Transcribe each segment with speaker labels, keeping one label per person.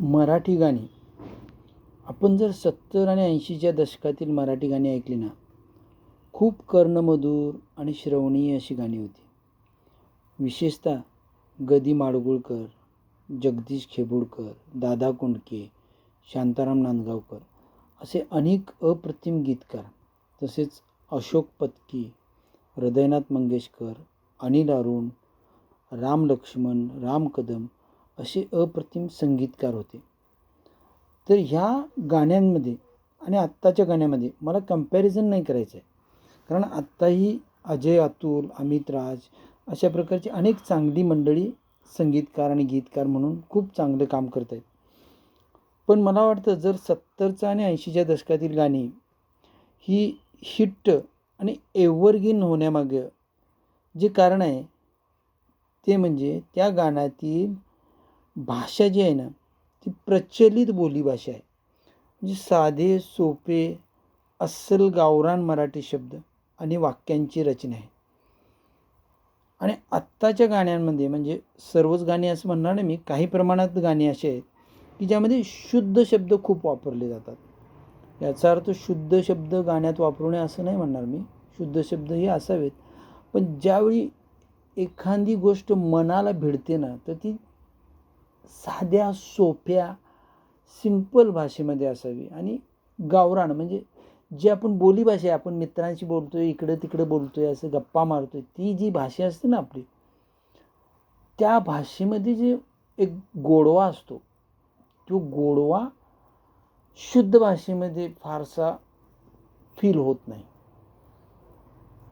Speaker 1: मराठी गाणी. आपण जर सत्तर आणि ऐंशीच्या दशकातील मराठी गाणी ऐकली ना खूप कर्णमधूर आणि श्रवणीय अशी गाणी होती. विशेषतः गदी माडगुळकर माडगूळकर जगदीश खेबुडकर दादा कोंडके शांताराम नांदगावकर असे अनेक अप्रतिम गीतकार तसेच अशोक पत्की हृदयनाथ मंगेशकर अनिल अरुण राम लक्ष्मण राम कदम असे अप्रतिम संगीतकार होते. तर ह्या गाण्यांमध्ये आणि आत्ताच्या गाण्यामध्ये मला कंपॅरिझन नाही करायचं आहे कारण आत्ताही अजय अतुल अमित राज अशा प्रकारची अनेक चांगली मंडळी संगीतकार आणि गीतकार म्हणून खूप चांगलं काम करत आहेत. पण मला वाटतं जर सत्तरच्या आणि ऐंशीच्या दशकातील गाणी ही हिट आणि एव्हरग्रीन होण्यामागं जे कारण आहे ते म्हणजे त्या गाण्यातील भाषा जी आहे ना ती प्रचलित बोलीभाषा आहे. म्हणजे साधे सोपे अस्सल गावरान मराठी शब्द आणि वाक्यांची रचना आहे. आणि आत्ताच्या गाण्यांमध्ये म्हणजे सर्वच गाणी असं म्हणणार नाही मी काही प्रमाणात गाणी अशी आहेत की ज्यामध्ये शुद्ध शब्द खूप वापरले जातात. याचा अर्थ शुद्ध शब्द गाण्यात वापरू नये असं नाही म्हणणार मी शुद्ध शब्दही असावेत. पण ज्यावेळी एखादी गोष्ट मनाला भिडते ना तर ती साध्या सोप्या सिंपल भाषेमध्ये असावी. आणि गावरान म्हणजे जी आपण बोलीभाषा आहे आपण मित्रांशी बोलतोय इकडं तिकडं बोलतोय असं गप्पा मारतोय ती जी भाषा असते ना आपली त्या भाषेमध्ये जे एक गोडवा असतो तो गोडवा शुद्ध भाषेमध्ये फारसा फील होत नाही.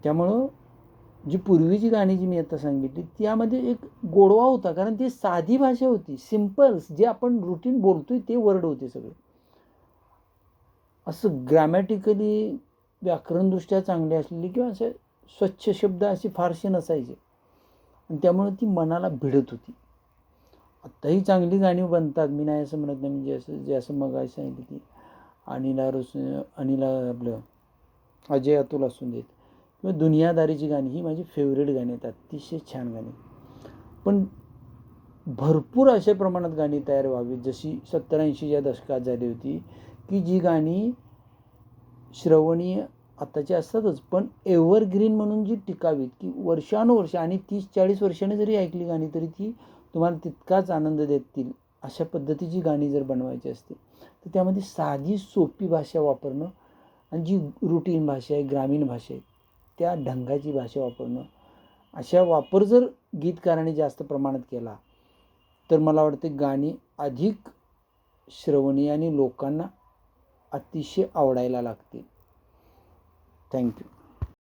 Speaker 1: त्यामुळं जी पूर्वीची गाणी जी मी आता सांगितली त्यामध्ये एक गोडवा होता. कारण ती साधी भाषा होती. सिम्पल्स जे आपण रुटीन बोलतोय ते वर्ड होते सगळे. असं ग्रॅमॅटिकली व्याकरणदृष्ट्या चांगली असलेली किंवा असे स्वच्छ शब्द असे फारसे नसायचे. आणि त्यामुळे ती मनाला भिडत होती. आत्ताही चांगली गाणी बनतात. मी नाही असं म्हणत नाही. म्हणजे असं जे असं मग सांगितलं की अनिला रोस अनिला आपलं अजय अतुल असून देत. किंवा दुनियादारीची गाणी ही माझी फेवरेट गाणी आहेत अतिशय छान गाणी पण भरपूर अशा प्रमाणात गाणी तयार व्हावीत जशी सत्तर ऐंशीच्या दशकात झाली होती की जी गाणी श्रवणीय आत्ताची असतातच पण एव्हरग्रीन म्हणून जी टिकावीत की वर्षानुवर्ष आणि तीस चाळीस वर्षाने जरी ऐकली गाणी तरी ती तुम्हाला तितकाच आनंद देतील अशा पद्धतीची गाणी जर बनवायची असते तर त्यामध्ये साधी सोपी भाषा वापरणं आणि जी रुटीन भाषा आहे ग्रामीण भाषा आहे त्या ढंगाची भाषा वापरणं. अशा वापर जर गीतकाराने जास्त प्रमाणात केला तर मला वाटते गाणी अधिक श्रवणीय आणि लोकांना अतिशय आवडायला लागतील. थँक्यू.